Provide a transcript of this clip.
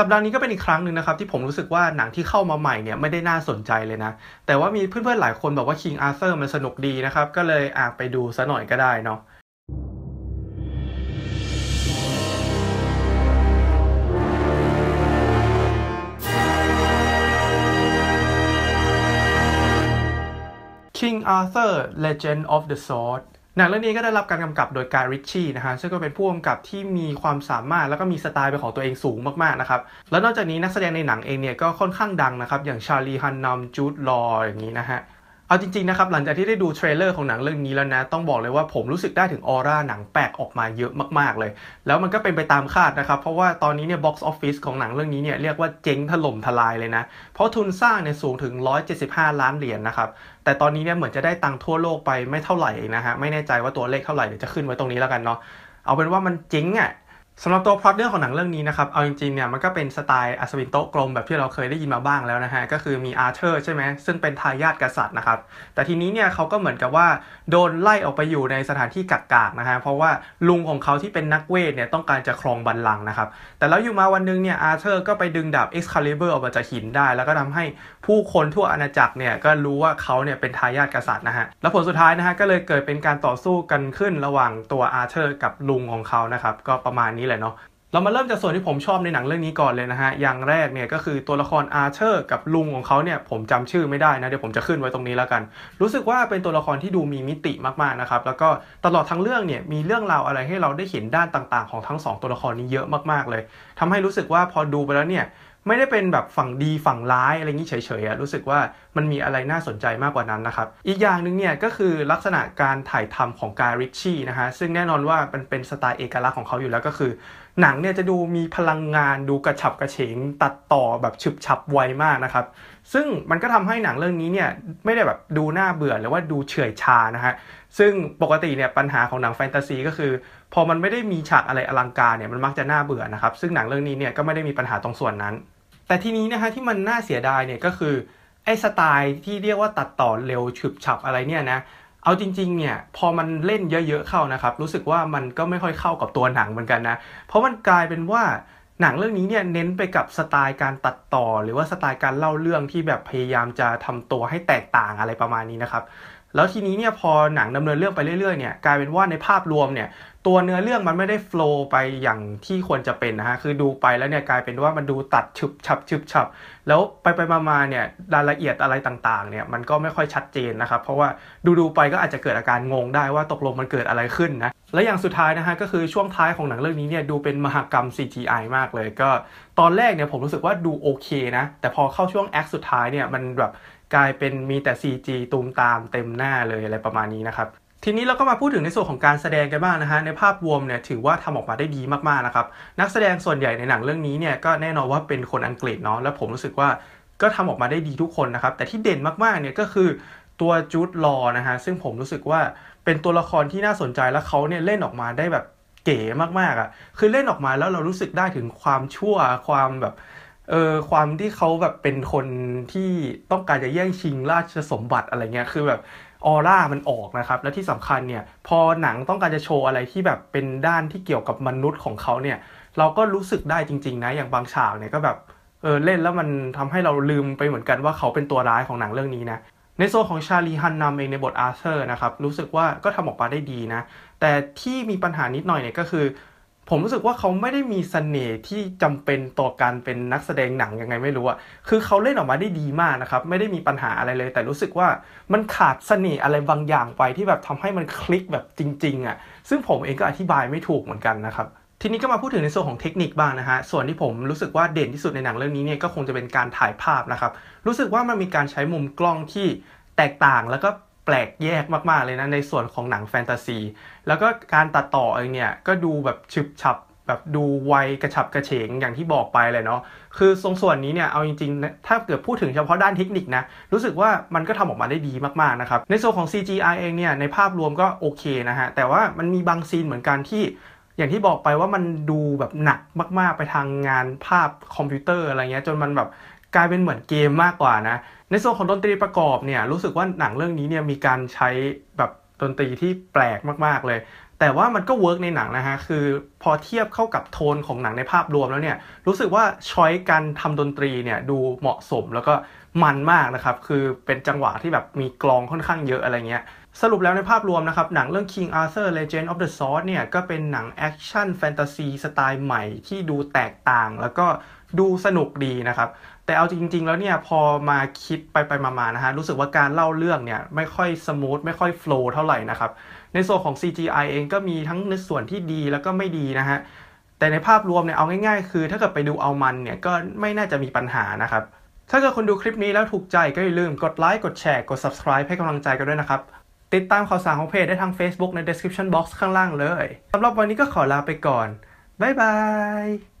สัปดาห์นี้ก็เป็นอีกครั้งหนึ่งนะครับที่ผมรู้สึกว่าหนังที่เข้ามาใหม่เนี่ยไม่ได้น่าสนใจเลยนะ แต่ว่ามีเพื่อนๆหลายคนบอกว่า King Arthur มันสนุกดีนะครับ ก็เลยอ่าไปดูซะหน่อยก็ได้เนาะ King Arthur Legend of the Sword หนังเรื่องนี้ก็ได้รับการกำกับโดยการริชชี่นะฮะซึ่งก็เป็นผู้กำกับที่มีความสามารถแล้วก็มีสไตล์เป็นของตัวเองสูงมากๆนะครับแล้วนอกจากนี้นักแสดงในหนังเองเนี่ยก็ค่อนข้างดังนะครับอย่างชาลีฮันนัมจูดลออย่างนี้นะฮะ เอาจริงๆนะครับหลังจากที่ได้ดูเทรลเลอร์ของหนังเรื่องนี้แล้วนะ ต้องบอกเลยว่าผมรู้สึกได้ถึงออร่าหนังแปลกออกมาเยอะมากๆเลย แล้วมันก็เป็นไปตามคาดนะครับ เพราะว่าตอนนี้เนี่ยบ็อกซ์ออฟฟิศของหนังเรื่องนี้เนี่ยเรียกว่าเจ๊งถล่มทลายเลยนะ เพราะทุนสร้างเนี่ยสูงถึง 175 ล้านเหรียญนะครับแต่ตอนนี้เนี่ยเหมือนจะได้ตังทั่วโลกไปไม่เท่าไหร่นะฮะไม่แน่ใจว่าตัวเลขเท่าไหร่เดี๋ยวจะขึ้นไว้ตรงนี้แล้วกันเนาะเอาเป็นว่ามันเจ๊งอะ สำหรับตัวพล็อตเรื่องของหนังเรื่องนี้นะครับ เอาจริงๆเนี่ยมันก็เป็นสไตล์อัศวินโต๊ะกลมแบบที่เราเคยได้ยินมาบ้างแล้วนะฮะ ก็คือมีอาร์เธอร์ใช่ไหมซึ่งเป็นทายาทกษัตริย์นะครับ แต่ทีนี้เนี่ยเขาก็เหมือนกับว่าโดนไล่ออกไปอยู่ในสถานที่กักกากนะฮะ เพราะว่าลุงของเขาที่เป็นนักเวทเนี่ยต้องการจะครองบัลลังก์นะครับ แต่แล้วอยู่มาวันนึงเนี่ยอาร์เธอร์ก็ไปดึงดาบ Excalibur ออกมาจากหินได้ แล้วก็ทำให้ผู้คนทั่วอาณาจักรเนี่ยก็รู้ว่าเขาเนี่ยเป็นทายาทกษัตริย์นะฮะ แล้วผลสุดท้ายนะฮะก็เลยเกิดเป็นการต่อสู้กันขึ้นระหว่างตัวอาร์เธอร์กับลุงของเขานะครับก็ประมาณนี้แหละเนาะเรามาเริ่มจากส่วนที่ผมชอบในหนังเรื่องนี้ก่อนเลยนะฮะ อย่างแรกเนี่ยก็คือตัวละครอาร์เธอร์กับลุงของเขาเนี่ยผมจำชื่อไม่ได้นะ เดี๋ยวผมจะขึ้นไว้ตรงนี้แล้วกัน รู้สึกว่าเป็นตัวละครที่ดูมีมิติมากๆนะครับ แล้วก็ตลอดทั้งเรื่องเนี่ยมีเรื่องราวอะไรให้เราได้เห็นด้านต่างๆ ของทั้งสองตัวละครนี้เยอะมากๆเลยทำให้รู้สึกว่าพอดูไปแล้วเนี่ยไม่ได้เป็นแบบฝั่งดีฝั่งร้ายอะไรอย่างนี้เฉยๆอะรู้สึกว่า มันมีอะไรน่าสนใจมากกว่านั้นนะครับ อีกอย่างหนึ่งเนี่ยก็คือลักษณะการถ่ายทำของการริชชี่นะฮะซึ่งแน่นอนว่ามันเป็นสไตล์เอกลักษณ์ของเขาอยู่แล้วก็คือ หนังเนี่ยจะดูมีพลังงานดูกระฉับกระเฉง ตัดต่อแบบฉึบฉับไวมากนะครับ ซึ่งมันก็ทำให้หนังเรื่องนี้เนี่ยไม่ได้แบบดูน่าเบื่อหรือว่าดูเฉื่อยชานะฮะซึ่งปกติเนี่ยปัญหาของหนังแฟนตาซีก็คือ พอมันไม่ได้มีฉากอะไรอลังการเนี่ยมันมักจะน่าเบื่อนะครับซึ่งหนังเรื่องนี้เนี่ยก็ไม่ได้มีปัญหาตรงส่วนนั้น แต่ทีนี้นะฮะที่มันน่าเสียดายเนี่ยก็คือ ไอ้สไตล์ที่เรียกว่าตัดต่อเร็วฉึบฉับอะไรเนี่ยนะ เอาจริง ๆ เนี่ย พอมันเล่นเยอะ ๆ เข้านะครับ รู้สึกว่ามันก็ไม่ค่อยเข้ากับตัวหนังเหมือนกันนะ เพราะมันกลายเป็นว่าหนังเรื่องนี้เนี่ยเน้นไปกับสไตล์การตัดต่อ หรือว่าสไตล์การเล่าเรื่องที่แบบพยายามจะทำตัวให้แตกต่างอะไรประมาณนี้นะครับ แล้วทีนี้เนี่ยพอหนังดำเนินเรื่องไปเรื่อยๆเนี่ยกลายเป็นว่าในภาพรวมเนี่ยตัวเนื้อเรื่องมันไม่ได้โฟล์ไปอย่างที่ควรจะเป็นนะฮะ คือดูไปแล้วเนี่ยกลายเป็นว่ามันดูตัดฉึบฉับฉึบฉับ แล้วไปไปมาๆเนี่ยรายละเอียดอะไรต่างๆเนี่ยมันก็ไม่ค่อยชัดเจนนะครับ เพราะว่าดูๆไปก็อาจจะเกิดอาการงงได้ว่าตกลงมันเกิดอะไรขึ้นนะ และอย่างสุดท้ายนะฮะก็คือช่วงท้ายของหนังเรื่องนี้เนี่ยดูเป็นมหกรรม CGI มากเลยก็ตอนแรกเนี่ยผมรู้สึกว่าดูโอเคนะ แต่พอเข้าช่วงแอคสุดท้ายเนี่ยมันแบบกลายเป็นมีแต่ CG ตูมตามเต็มหน้าเลยอะไรประมาณนี้นะครับ ทีนี้เราก็มาพูดถึงในส่วนของการแสดงกันบ้างนะฮะในภาพรวมเนี่ยถือว่าทำออกมาได้ดีมากๆนะครับนักแสดงส่วนใหญ่ในหนังเรื่องนี้เนี่ยก็แน่นอนว่าเป็นคนอังกฤษเนาะแล้วผมรู้สึกว่าก็ทำออกมาได้ดีทุกคนนะครับแต่ที่เด่นมากๆเนี่ยก็คือตัวจูดลอนะฮะซึ่งผมรู้สึกว่าเป็นตัวละครที่น่าสนใจแล้วเขาเนี่ยเล่นออกมาได้แบบเก๋มากๆอะ่ะคือเล่นออกมาแล้วเรารู้สึกได้ถึงความชั่วความแบบ เออความที่เขาแบบเป็นคนที่ต้องการจะแย่งชิงราชสมบัติอะไรเงี้ยคือแบบออร่ามันออกนะครับ และที่สำคัญเนี่ยพอหนังต้องการจะโชว์อะไรที่แบบเป็นด้านที่เกี่ยวกับมนุษย์ของเขาเนี่ยเราก็รู้สึกได้จริง ๆ นะอย่างบางฉากเนี่ยก็แบบเออเล่นแล้วมันทำให้เราลืมไปเหมือนกันว่าเขาเป็นตัวร้ายของหนังเรื่องนี้นะในโซนของชาลีฮันนัมเองในบทอาร์เธอร์นะครับรู้สึกว่าก็ทำออกมาได้ดีนะแต่ที่มีปัญหานิดหน่อยเนี่ยก็คือ ผมรู้สึกว่าเขาไม่ได้มีเสน่ห์ที่จำเป็นต่อการเป็นนักแสดงหนังยังไงไม่รู้อะคือเขาเล่นออกมาได้ดีมากนะครับ ไม่ได้มีปัญหาอะไรเลย แต่รู้สึกว่ามันขาดเสน่ห์อะไรบางอย่างไปที่แบบทำให้มันคลิกแบบจริง ๆอะซึ่งผมเองก็อธิบายไม่ถูกเหมือนกันนะครับทีนี้ก็มาพูดถึงในส่วนของเทคนิคบ้างนะฮะ ส่วนที่ผมรู้สึกว่าเด่นที่สุดในหนังเรื่องนี้เนี่ยก็คงจะเป็นการถ่ายภาพนะครับ รู้สึกว่ามันมีการใช้มุมกล้องที่แตกต่างแล้วก็ แปลกแยกมากๆเลยนะในส่วนของหนังแฟนตาซี แล้วก็การตัดต่อเองเนี่ยก็ดูแบบฉึบฉับแบบดูไวกระฉับกระเฉงอย่างที่บอกไปเลยเนาะคือตรงส่วนนี้เนี่ยเอาจริงๆ ถ้าเกิดพูดถึงเฉพาะด้านเทคนิคนะ รู้สึกว่ามันก็ทำออกมาได้ดีมากๆนะครับ ในส่วนของ CGI เองเนี่ยในภาพรวมก็โอเคนะฮะ แต่ว่ามันมีบางซีนเหมือนกันที่ อย่างที่บอกไปว่ามันดูแบบหนักมากๆ ไปทางงานภาพคอมพิวเตอร์อะไรเงี้ยจนมันแบบกลายเป็นเหมือนเกมมากกว่านะ ในส่วนของดนตรีประกอบเนี่ยรู้สึกว่าหนังเรื่องนี้เนี่ยมีการใช้แบบดนตรีที่แปลกมากๆเลย แต่ว่ามันก็เวิร์กในหนังนะฮะคือพอเทียบเข้ากับโทนของหนังในภาพรวมแล้วเนี่ยรู้สึกว่าช้อยการทำดนตรีเนี่ยดูเหมาะสมแล้วก็มันมากนะครับคือเป็นจังหวะที่แบบมีกลองค่อนข้างเยอะอะไรเงี้ยสรุปแล้วในภาพรวมนะครับ หนังเรื่อง King Arthur Legend of the Sword เนี่ยก็เป็นหนังแอคชั่นแฟนตาซีสไตล์ใหม่ที่ดูแตกต่าง แล้วก็ ดูสนุกดีนะครับ แต่เอาจริง ๆ แล้วเนี่ยพอมาคิดไปไปมาๆนะฮะรู้สึกว่าการเล่าเรื่องเนี่ยไม่ค่อยสมูทไม่ค่อยโฟล์เท่าไหร่นะครับ ในส่วนของ CGI เองก็มีทั้งในส่วนที่ดีแล้วก็ไม่ดีนะฮะแต่ในภาพรวมเนี่ยเอาง่ายๆ คือถ้าเกิดไปดูเอามันเนี่ยก็ไม่น่าจะมีปัญหานะครับ ถ้าเกิดคุณดูคลิปนี้แล้วถูกใจก็อย่าลืมกดไลค์กดแชร์กด subscribe ให้กำลังใจกันด้วยนะครับ ติดตามข่าวสารของเพจได้ทาง Facebook ใน description box ข้างล่างเลยสำหรับวันนี้ก็ขอลาไปก่อนบ๊ายบาย